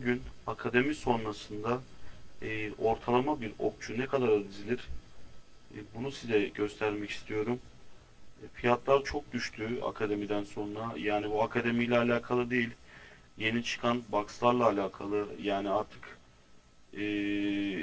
bugün akademi sonrasında e, ortalama bir okçu ne kadar dizilir? E, bunu size göstermek istiyorum. E, fiyatlar çok düştü akademiden sonra. Yani bu akademiyle alakalı değil yeni çıkan boxlarla alakalı. Yani artık e,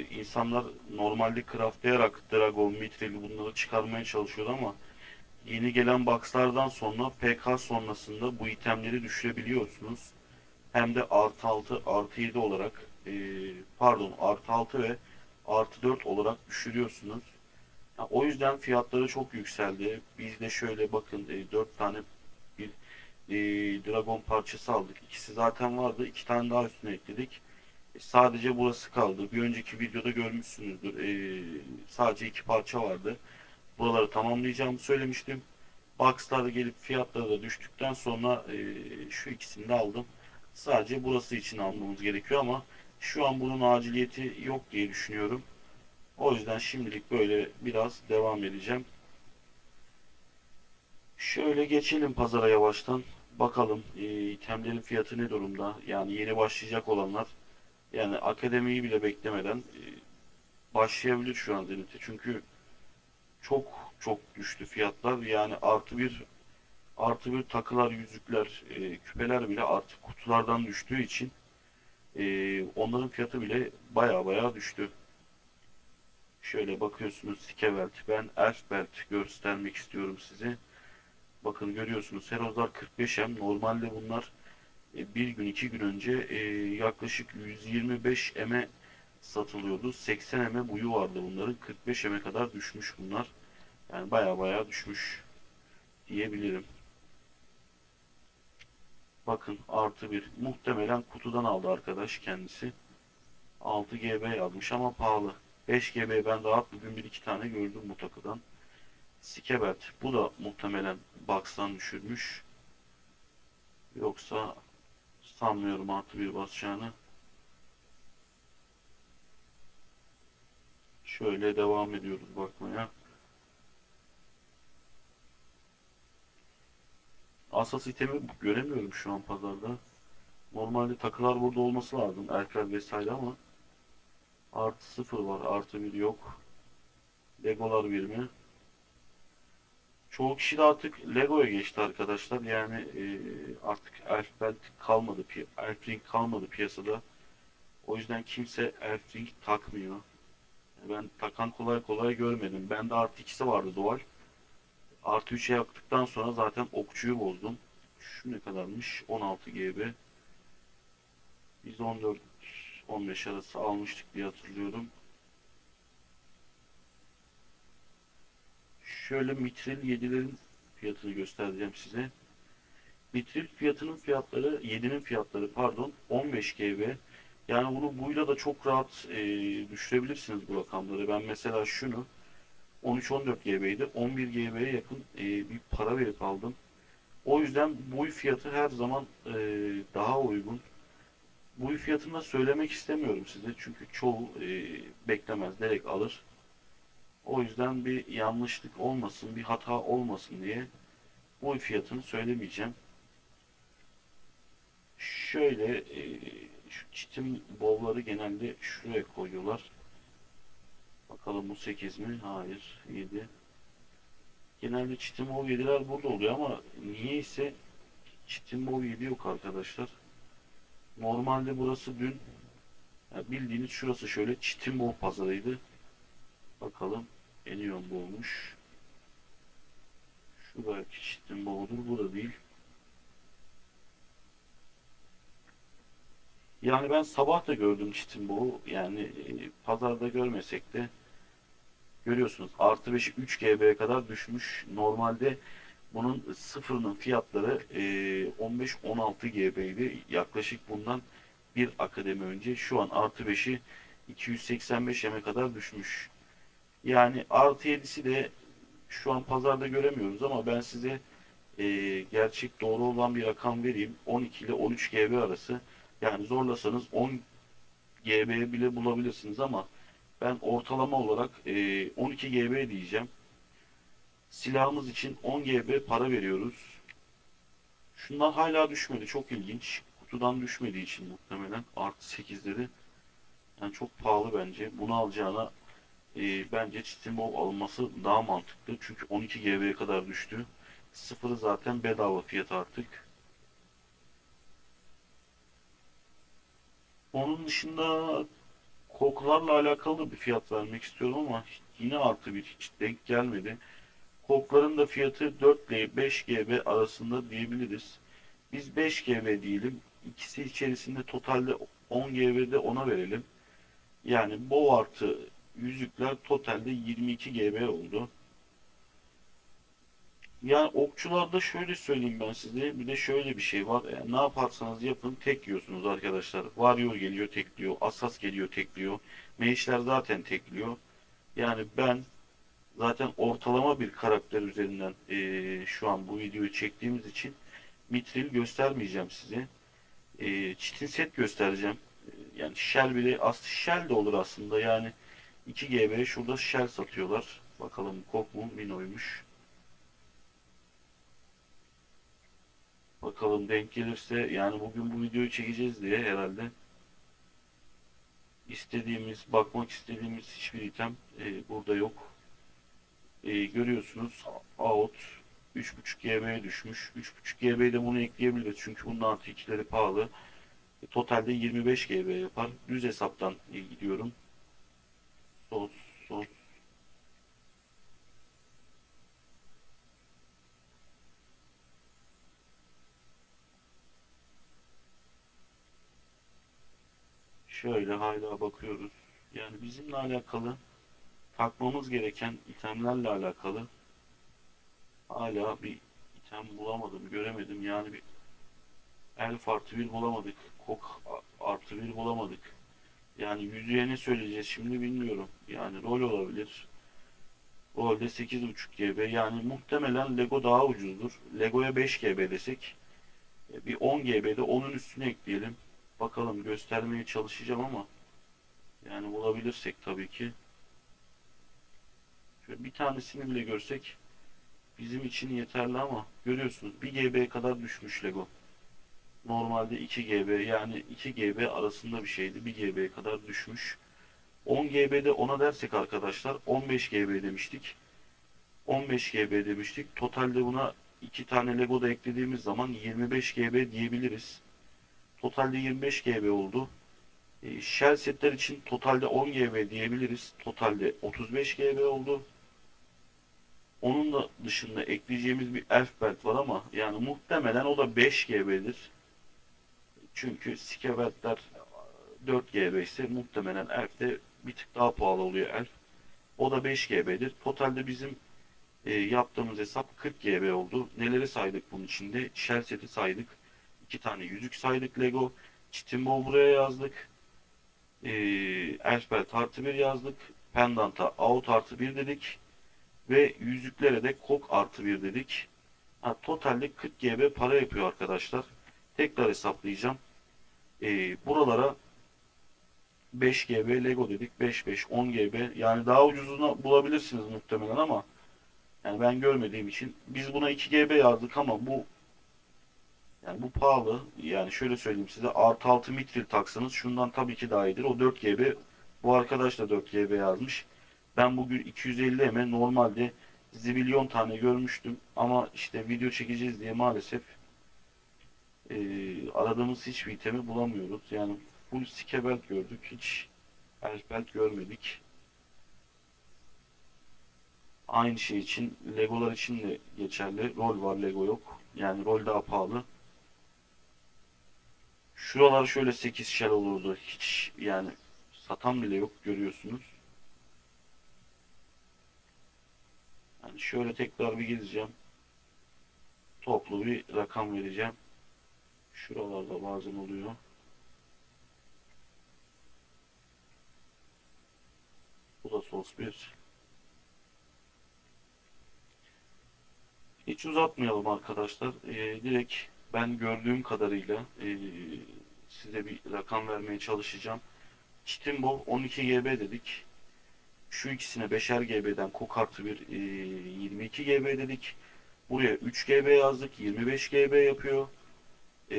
insanlar normalde craftlayarak Dragon, Mithril bunları çıkarmaya çalışıyordu ama yeni gelen boxlardan sonra PK sonrasında bu itemleri düşürebiliyorsunuz hem de artı 6 artı 7 olarak e, pardon artı 6 ve artı 4 olarak düşürüyorsunuz. Ya, o yüzden fiyatları çok yükseldi. Biz de şöyle bakın e, 4 tane bir e, dragon parçası aldık. İkisi zaten vardı. iki tane daha üstüne ekledik. E, sadece burası kaldı. Bir önceki videoda görmüşsünüzdür. E, sadece iki parça vardı. Buraları tamamlayacağımı söylemiştim. Box'lar gelip fiyatları da düştükten sonra e, şu ikisini de aldım. Sadece burası için almamız gerekiyor ama şu an bunun aciliyeti yok diye düşünüyorum. O yüzden şimdilik böyle biraz devam edeceğim. Şöyle geçelim pazara yavaştan. Bakalım e, itemlerin fiyatı ne durumda? Yani yeni başlayacak olanlar yani akademiyi bile beklemeden e, başlayabilir şu an Zenit'e. Çünkü çok çok düştü fiyatlar. Yani artı bir artı bir takılar, yüzükler, e, küpeler bile artık kutulardan düştüğü için e, onların fiyatı bile baya baya düştü. Şöyle bakıyorsunuz Sikevelt. Ben Elfbelt göstermek istiyorum size. Bakın görüyorsunuz Herozlar 45M. Normalde bunlar e, bir gün iki gün önce e, yaklaşık 125 M'e satılıyordu. 80 M'e buyu vardı bunların. 45 M'e kadar düşmüş bunlar. Yani baya baya düşmüş diyebilirim. Bakın artı bir. Muhtemelen kutudan aldı arkadaş kendisi. 6 GB yazmış ama pahalı. 5 GB ben rahat bugün bir iki tane gördüm bu takıdan. Sikebet. Bu da muhtemelen box'tan düşürmüş. Yoksa sanmıyorum artı bir basacağını. Şöyle devam ediyoruz bakmaya. Asas itemi göremiyorum şu an pazarda. Normalde takılar burada olması lazım. Elfler vesaire ama artı sıfır var. Artı bir yok. Legolar bir mi? Çoğu kişi de artık Lego'ya geçti arkadaşlar. Yani e, artık Elfbelt kalmadı. Elfring kalmadı piyasada. O yüzden kimse Elfring takmıyor. Ben takan kolay kolay görmedim. Bende artı ikisi vardı doğal. Artı 3'e yaptıktan sonra zaten okçuyu bozdum. Şu ne kadarmış? 16 GB. Biz 14-15 arası almıştık diye hatırlıyorum. Şöyle mitril 7'lerin fiyatını göstereceğim size. Mitril fiyatının fiyatları 7'nin fiyatları pardon 15 GB. Yani bunu buyla da çok rahat e, düşürebilirsiniz bu rakamları. Ben mesela şunu 13-14 GB'ydi. 11 GB'ye yakın e, bir para verip aldım. O yüzden buy fiyatı her zaman e, daha uygun. Buy fiyatını da söylemek istemiyorum size. Çünkü çoğu e, beklemez. Direkt alır. O yüzden bir yanlışlık olmasın, bir hata olmasın diye buy fiyatını söylemeyeceğim. Şöyle e, şu çitim bovları genelde şuraya koyuyorlar. Bakalım bu 8 mi? Hayır. 7. Genelde Çitimov 7'ler burada oluyor ama niyeyse Çitimov 7 yok arkadaşlar. Normalde burası dün ya bildiğiniz şurası şöyle Çitimov pazarıydı. Bakalım Enion bu olmuş. Şu belki Çitimov'dur. Bu da değil. Yani ben sabah da gördüm Çitimov'u. Yani e, pazarda görmesek de Görüyorsunuz artı 5'i 3 GB'ye kadar düşmüş. Normalde bunun sıfırının fiyatları e, 15-16 GB'ydi. Yaklaşık bundan bir akademi önce. Şu an artı 5'i 285 M'e kadar düşmüş. Yani artı 7'si de şu an pazarda göremiyoruz ama ben size e, gerçek doğru olan bir rakam vereyim. 12 ile 13 GB arası. Yani zorlasanız 10 GB bile bulabilirsiniz ama ben ortalama olarak e, 12 GB diyeceğim. Silahımız için 10 GB para veriyoruz. Şunlar hala düşmedi. Çok ilginç. kutudan düşmediği için muhtemelen artı 8 dedi. Yani çok pahalı bence. Bunu alacağına e, bence Steambow alınması daha mantıklı. Çünkü 12 GB'ye kadar düştü. Sıfırı zaten bedava fiyat artık. Onun dışında koklarla alakalı bir fiyat vermek istiyorum ama yine artı bir hiç denk gelmedi. Kokların da fiyatı 4 ile 5 GB arasında diyebiliriz. Biz 5 GB diyelim. İkisi içerisinde totalde 10 GB'de ona verelim. Yani bu artı yüzükler totalde 22 GB oldu. Yani okçularda şöyle söyleyeyim ben size. Bir de şöyle bir şey var. Yani ne yaparsanız yapın tek yiyorsunuz arkadaşlar. Warrior geliyor tekliyor. Assas geliyor tekliyor. Mage'ler zaten tekliyor. Yani ben zaten ortalama bir karakter üzerinden eee, şu an bu videoyu çektiğimiz için Mithril göstermeyeceğim size. Eee Çitin set göstereceğim. Eee, Yani Shell bile aslında Shell de olur aslında. Yani 2 GB şurada Shell satıyorlar. Bakalım Kok mu Mino'ymuş. Bakalım denk gelirse yani bugün bu videoyu çekeceğiz diye herhalde istediğimiz, bakmak istediğimiz hiçbir item e, burada yok. E, görüyorsunuz out 3.5 GB'ye düşmüş. 3.5 GB'ye de bunu ekleyebiliriz çünkü bunun artı pahalı. E, totalde 25 GB yapar. Düz hesaptan gidiyorum. Sos, sos. Şöyle hala bakıyoruz. Yani bizimle alakalı takmamız gereken itemlerle alakalı hala bir item bulamadım, göremedim. Yani bir elf artı bir bulamadık. Kok artı bir bulamadık. Yani yüzüğe ne söyleyeceğiz şimdi bilmiyorum. Yani rol olabilir. Rolde 8.5 GB. Yani muhtemelen Lego daha ucuzdur. Lego'ya 5 GB desek e, bir 10 GB'de onun üstüne ekleyelim. Bakalım göstermeye çalışacağım ama yani bulabilirsek tabii ki. Şöyle bir tanesini bile görsek bizim için yeterli ama görüyorsunuz 1 GB'ye kadar düşmüş Lego. Normalde 2 GB yani 2 GB arasında bir şeydi. 1 GB'ye kadar düşmüş. 10 GB'de ona dersek arkadaşlar 15 GB demiştik. 15 GB demiştik. Totalde buna 2 tane Lego da eklediğimiz zaman 25 GB diyebiliriz. Totalde 25 GB oldu. E, Shell setler için totalde 10 GB diyebiliriz. Totalde 35 GB oldu. Onun da dışında ekleyeceğimiz bir elf belt var ama yani muhtemelen o da 5 GB'dir. Çünkü skebeltler 4 GB ise muhtemelen elf de bir tık daha pahalı oluyor elf. O da 5 GB'dir. Totalde bizim e, yaptığımız hesap 40 GB oldu. Neleri saydık bunun içinde? Shell seti saydık. 2 tane yüzük saydık Lego. Chitimbo buraya yazdık. E, Elfbelt artı 1 yazdık. Pendant'a out artı 1 dedik. Ve yüzüklere de kok artı 1 dedik. Ha, totalde 40 GB para yapıyor arkadaşlar. Tekrar hesaplayacağım. E, buralara 5 GB Lego dedik. 5 5 10 GB. Yani daha ucuzunu bulabilirsiniz muhtemelen ama yani ben görmediğim için biz buna 2 GB yazdık ama bu yani bu pahalı. Yani şöyle söyleyeyim size artı 6 mitril taksanız şundan tabii ki daha iyidir. O 4 GB. Bu arkadaş da 4 GB yazmış. Ben bugün 250 eme normalde zibilyon tane görmüştüm. Ama işte video çekeceğiz diye maalesef eee, aradığımız hiçbir itemi bulamıyoruz. Yani full skebelt gördük. Hiç elfbelt görmedik. Aynı şey için Legolar için de geçerli. Rol var Lego yok. Yani rol daha pahalı. Şuralar şöyle 8 shell olurdu. Hiç yani satan bile yok görüyorsunuz. Yani şöyle tekrar bir gezeceğim. Toplu bir rakam vereceğim. Şuralarda bazen oluyor. Bu da sos 1. Hiç uzatmayalım arkadaşlar. Ee, direkt ben gördüğüm kadarıyla ee, size bir rakam vermeye çalışacağım. Chitimbo 12 GB dedik. Şu ikisine 5'er GB'den Kok artı bir ee, 22 GB dedik. Buraya 3 GB yazdık. 25 GB yapıyor. E,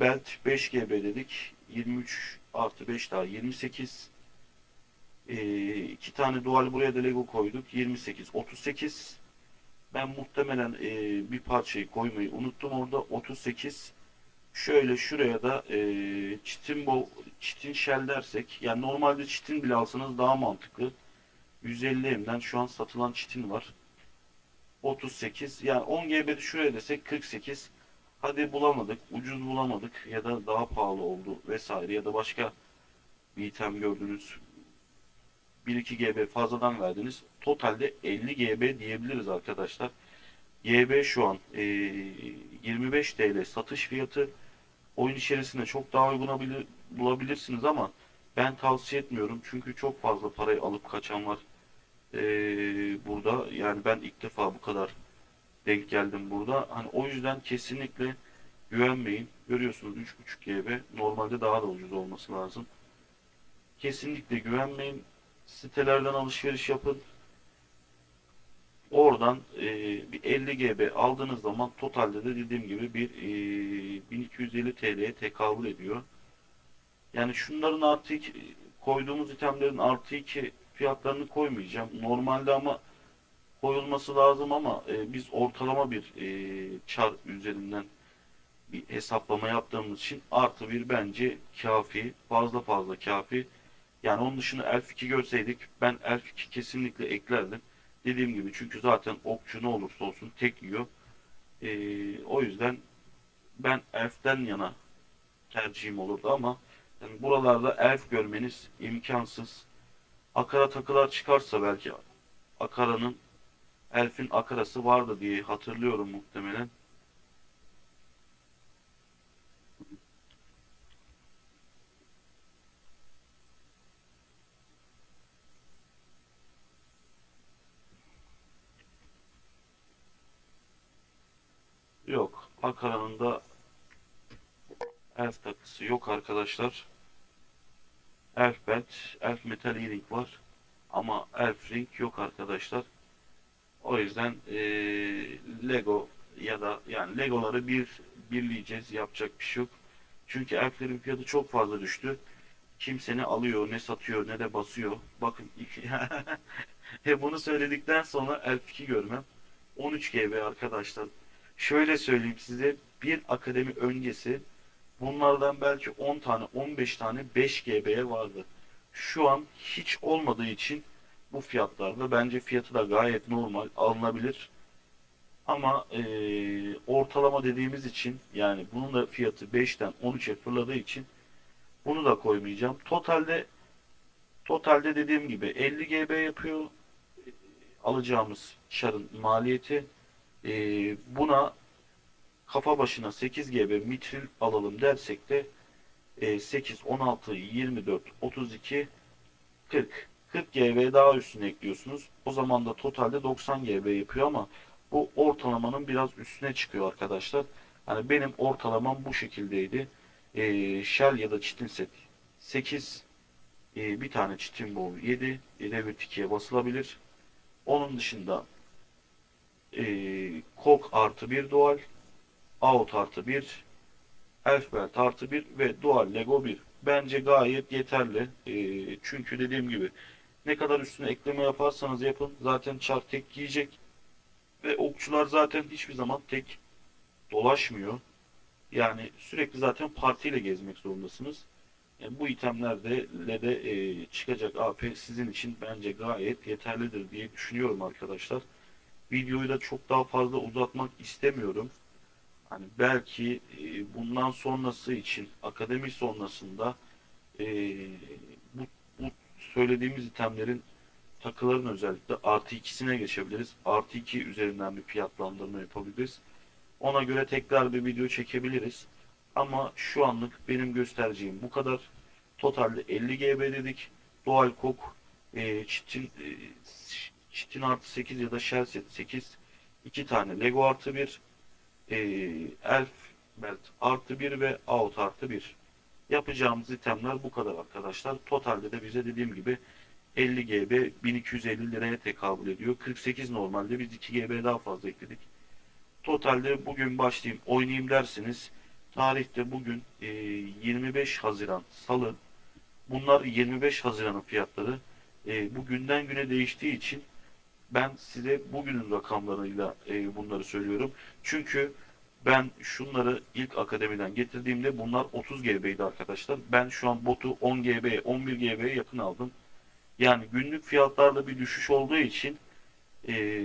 belt 5 GB dedik. 23 artı 5 daha 28. E, iki tane dual buraya da Lego koyduk. 28, 38. Ben muhtemelen e, bir parçayı koymayı unuttum orada. 38. Şöyle şuraya da e, çitin bo çitin shell dersek yani normalde çitin bile alsanız daha mantıklı. 150 M'den şu an satılan çitin var. 38 yani 10 GB'de şuraya desek 48. Hadi bulamadık, ucuz bulamadık ya da daha pahalı oldu vesaire ya da başka bir item gördünüz. 1-2 GB fazladan verdiniz. Totalde 50 GB diyebiliriz arkadaşlar. GB şu an e, 25 TL satış fiyatı. Oyun içerisinde çok daha uygun abili- bulabilirsiniz ama ben tavsiye etmiyorum. Çünkü çok fazla parayı alıp kaçan var e, burada. Yani ben ilk defa bu kadar denk geldim burada. Hani o yüzden kesinlikle güvenmeyin. Görüyorsunuz 3.5 GB. Normalde daha da ucuz olması lazım. Kesinlikle güvenmeyin. Sitelerden alışveriş yapın. Oradan e, bir 50 GB aldığınız zaman totalde de dediğim gibi bir e, 1250 TL'ye tekabül ediyor. Yani şunların artı iki, koyduğumuz itemlerin artı iki fiyatlarını koymayacağım. Normalde ama koyulması lazım ama e, biz ortalama bir e, çar üzerinden bir hesaplama yaptığımız için artı bir bence kafi. Fazla fazla kafi. Yani onun dışında Elf 2 görseydik ben Elf 2 kesinlikle eklerdim. Dediğim gibi çünkü zaten okçu ne olursa olsun tek yiyor. Ee, o yüzden ben Elf'ten yana tercihim olurdu ama yani buralarda Elf görmeniz imkansız. Akara takılar çıkarsa belki Akara'nın Elf'in Akara'sı vardı diye hatırlıyorum muhtemelen. Yok. Akara'nın da Elf takısı yok arkadaşlar. Elf belt, Elf metal ring var. Ama Elf ring yok arkadaşlar. O yüzden eee, Lego ya da yani Legoları bir birleyeceğiz. Yapacak bir şey yok. Çünkü Elflerin fiyatı çok fazla düştü. Kimse ne alıyor, ne satıyor, ne de basıyor. Bakın. He bunu söyledikten sonra Elf 2 görmem. 13 GB arkadaşlar. Şöyle söyleyeyim size bir akademi öncesi bunlardan belki 10 tane 15 tane 5 GB'ye vardı. Şu an hiç olmadığı için bu fiyatlarda bence fiyatı da gayet normal alınabilir. Ama eee, ortalama dediğimiz için yani bunun da fiyatı 5'ten 13'e fırladığı için bunu da koymayacağım. Totalde totalde dediğim gibi 50 GB yapıyor alacağımız şarın maliyeti. Eee, buna kafa başına 8 GB mitril alalım dersek de e, 8, 16, 24, 32, 40. 40 GB daha üstüne ekliyorsunuz. O zaman da totalde 90 GB yapıyor ama bu ortalamanın biraz üstüne çıkıyor arkadaşlar. Hani benim ortalamam bu şekildeydi. E, Shell ya da Chitin set 8, e, bir tane Chitin Bow 7, e, Revit 2'ye basılabilir. Onun dışında e, Kok artı 1 dual, Out artı 1, Elfbert artı 1 ve Dual Lego 1. Bence gayet yeterli. Ee, çünkü dediğim gibi ne kadar üstüne ekleme yaparsanız yapın zaten çar tek giyecek. Ve okçular zaten hiçbir zaman tek dolaşmıyor. Yani sürekli zaten partiyle gezmek zorundasınız. Yani bu itemlerde de e, çıkacak AP sizin için bence gayet yeterlidir diye düşünüyorum arkadaşlar. Videoyu da çok daha fazla uzatmak istemiyorum. Hani belki e, bundan sonrası için akademi sonrasında e, bu, bu söylediğimiz itemlerin takıların özellikle artı ikisine geçebiliriz. Artı iki üzerinden bir fiyatlandırma yapabiliriz. Ona göre tekrar bir video çekebiliriz. Ama şu anlık benim göstereceğim bu kadar. Totalde 50 GB dedik. Doğal kok, e, çitin, e, çitin artı 8 ya da shell set 8. 2 tane Lego artı 1 e, elf belt artı 1 ve out artı 1 yapacağımız itemler bu kadar arkadaşlar. Totalde de bize dediğim gibi 50 GB 1250 liraya tekabül ediyor. 48 normalde biz 2 GB daha fazla ekledik. Totalde bugün başlayayım oynayayım dersiniz Tarihte bugün e, 25 Haziran Salı. Bunlar 25 Haziran'ın fiyatları. E, bu günden güne değiştiği için ben size bugünün rakamlarıyla e, bunları söylüyorum. Çünkü ben şunları ilk akademiden getirdiğimde bunlar 30 GB'ydi arkadaşlar. Ben şu an botu 10 GB, 11 GB'ye yakın aldım. Yani günlük fiyatlarda bir düşüş olduğu için e,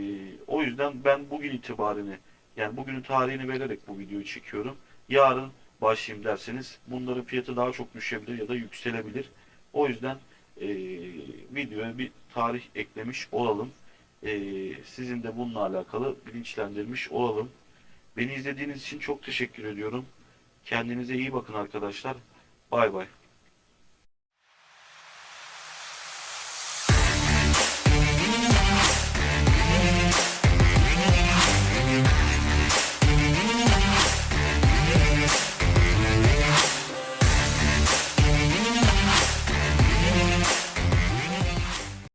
o yüzden ben bugün itibarını yani bugünün tarihini vererek bu videoyu çekiyorum. Yarın başlayayım derseniz bunların fiyatı daha çok düşebilir ya da yükselebilir. O yüzden e, videoya bir tarih eklemiş olalım. E, sizin de bununla alakalı bilinçlendirmiş olalım. Beni izlediğiniz için çok teşekkür ediyorum. Kendinize iyi bakın arkadaşlar. Bay bay.